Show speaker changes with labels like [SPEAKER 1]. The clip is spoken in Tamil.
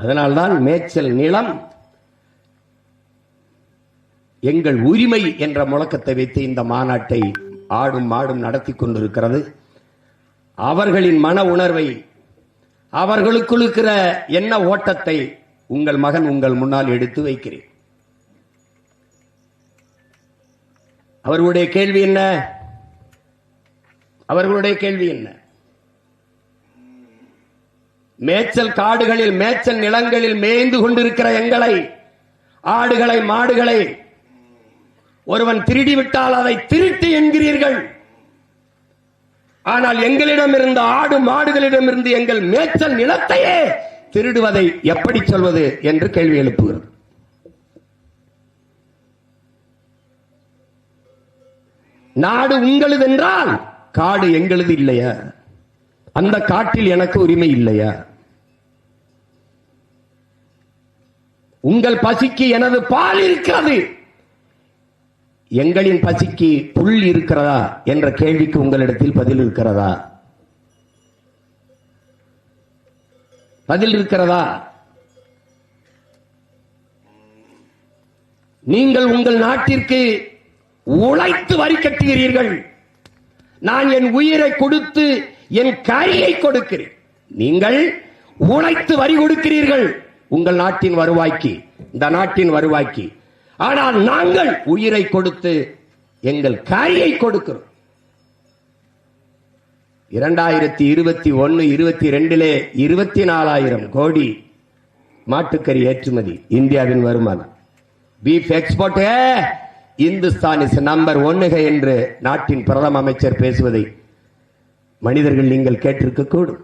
[SPEAKER 1] அதனால்தான் மேய்ச்சல் நிலம் எங்கள் உரிமை என்ற முழக்கத்தை வைத்து இந்த மாநாட்டை ஆடும் மாடும் நடத்தி கொண்டிருக்கிறது. அவர்களின் மன உணர்வை அவர்களுக்குள் இருக்கிற என்ன ஓட்டத்தை உங்கள் மகன் உங்கள் முன்னால் எடுத்து வைக்கிறேன். அவர்களுடைய கேள்வி என்ன? அவர்களுடைய கேள்வி என்ன? மேய்ச்சல் காடுகளில் மேய்ச்சல் நிலங்களில் மேய்ந்து கொண்டிருக்கிற எங்களை ஆடுகளை மாடுகளை ஒருவன் திருடி விட்டால் அதை திருட்டு என்கிறீர்கள். ஆனால் எங்களிடம் இருந்த ஆடு மாடுகளிடம் இருந்து எங்கள் மேய்ச்சல் நிலத்தையே திருடுவதை எப்படி சொல்வது என்று கேள்வி எழுப்புகிறது. நாடு உங்களது என்றால் காடு எங்களது இல்லையா? அந்த காட்டில் எனக்கு உரிமை இல்லையா? உங்கள் பசிக்கு எனது பால் இருக்கிறது. எங்களின் பசிக்கு புல் இருக்கிறதா என்ற கேள்விக்கு உங்களிடத்தில் பதில் இருக்கிறதா? பதில் இருக்கிறதா? நீங்கள் உங்கள் நாட்டிற்கு உழைத்து வரி கட்டுகிறீர்கள். நான் என் உயிரை கொடுத்து என் கரியை கொடுக்கிறேன். நீங்கள் உழைத்து வரி கொடுக்கிறீர்கள். உங்கள் நாட்டின் வருவாய்க்கு இந்த நாட்டின் வருவாய்க்கு. ஆனால் நாங்கள் உயிரை கொடுத்து எங்கள் காயை கொடுக்கிறோம். இரண்டாயிரத்தி இருபத்தி ஒன்னு இருபத்தி ரெண்டிலே இருபத்தி நாலாயிரம் கோடி மாட்டுக்கறி ஏற்றுமதி இந்தியாவின் வருமானம். Beef export Hindustan is number ஒன்னுக என்று நாட்டின் பிரதம அமைச்சர் பேசுவதை மனிதர்கள் நீங்கள் கேட்டிருக்க கூடும்